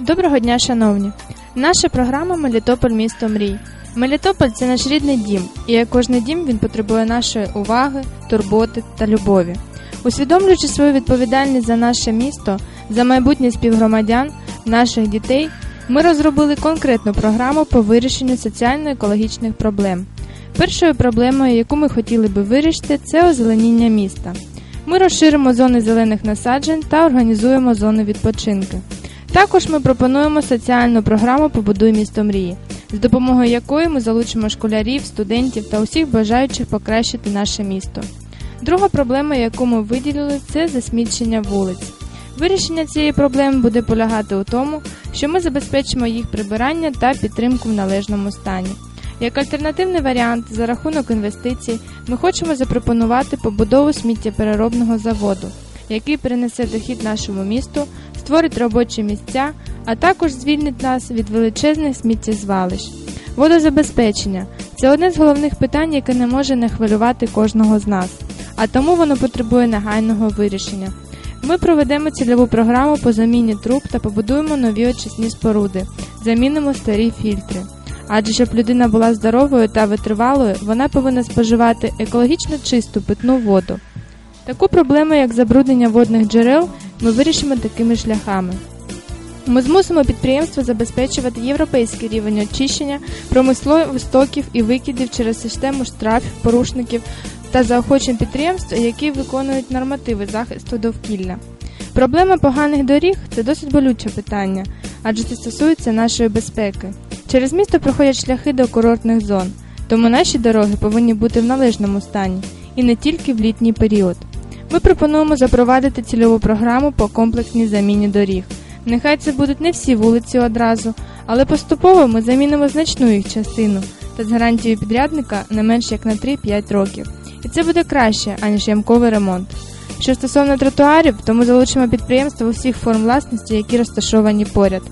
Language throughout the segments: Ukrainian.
Доброго дня, шановні! Наша програма Мелітополь місто мрій. Мелітополь це наш рідний дім, і як кожний дім він потребує нашої уваги, турботи та любові. Усвідомлюючи свою відповідальність за наше місто, за майбутнє співгромадян, наших дітей, ми розробили конкретну програму по вирішенню соціально-екологічних проблем. Першою проблемою, яку ми хотіли би вирішити, це озеленіння міста. Ми розширимо зони зелених насаджень та організуємо зони відпочинку. Також ми пропонуємо соціальну програму Побудуй місто мрії, з допомогою якої ми залучимо школярів, студентів та усіх бажаючих покращити наше місто. Друга проблема, яку ми виділили, це засмічення вулиць. Вирішення цієї проблеми буде полягати у тому, що ми забезпечимо їх прибирання та підтримку в належному стані. Як альтернативний варіант за рахунок інвестицій, ми хочемо запропонувати побудову сміттєпереробного заводу, який перенесе дохід нашому місту, створить робочі місця, а також звільнить нас від величезних сміттєзвалищ. Водозабезпечення це одне з головних питань, яке не може не хвилювати кожного з нас, а тому воно потребує негайного вирішення. Ми проведемо цільову програму по заміні труб та побудуємо нові очисні споруди, замінимо старі фільтри. Адже щоб людина була здоровою та витривалою, вона повинна споживати екологічно чисту питну воду. Таку проблему, як забруднення водних джерел, ми вирішимо такими шляхами. Ми змусимо підприємства забезпечувати європейський рівень очищення промислових стоків і викидів через систему штрафів, порушників та заохочень підприємств, які виконують нормативи захисту довкілля. Проблема поганих доріг це досить болюче питання, адже це стосується нашої безпеки. Через місто проходять шляхи до курортних зон, тому наші дороги повинні бути в належному стані і не тільки в літній період. Ми пропонуємо запровадити цільову програму по комплексній заміні доріг. Нехай це будуть не всі вулиці одразу, але поступово ми замінимо значну їх частину та з гарантією підрядника не менш як на 3-5 років. І це буде краще, аніж ямковий ремонт. Що стосовно тротуарів, то ми залучимо підприємства усіх форм власності, які розташовані поряд.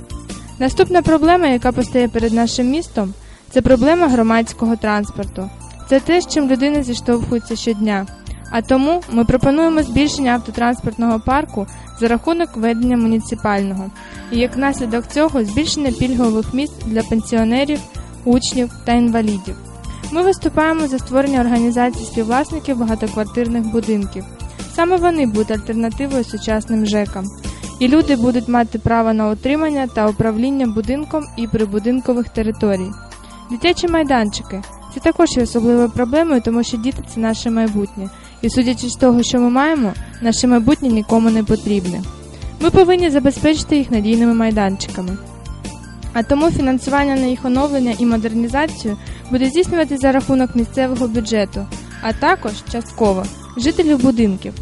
Наступна проблема, яка постає перед нашим містом, це проблема громадського транспорту. Це те, з чим людина зіштовхується щодня. А тому ми пропонуємо збільшення автотранспортного парку за рахунок ведення муніципального, і як наслідок цього збільшення пільгових місць для пенсіонерів, учнів та інвалідів. Ми виступаємо за створення організації співвласників багатоквартирних будинків. Саме вони будуть альтернативою сучасним ЖЕКам, і люди будуть мати право на утримання та управління будинком і прибудинкових територій. Дитячі майданчики це також є особливою проблемою, тому що діти це наше майбутнє. І судячи з того, що ми маємо, наше майбутнє нікому не потрібне. Ми повинні забезпечити їх надійними майданчиками. А тому фінансування на їх оновлення і модернізацію буде здійснювати за рахунок місцевого бюджету, а також частково жителів будинків.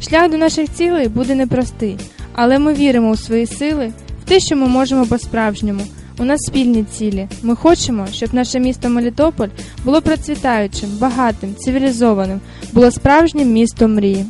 Шлях до наших цілей буде непростий, але ми віримо у свої сили, в те, що ми можемо по-справжньому. У нас спільні цілі. Ми хочемо, щоб наше місто Мелітополь було процвітаючим, багатим, цивілізованим, було справжнім містом мрії.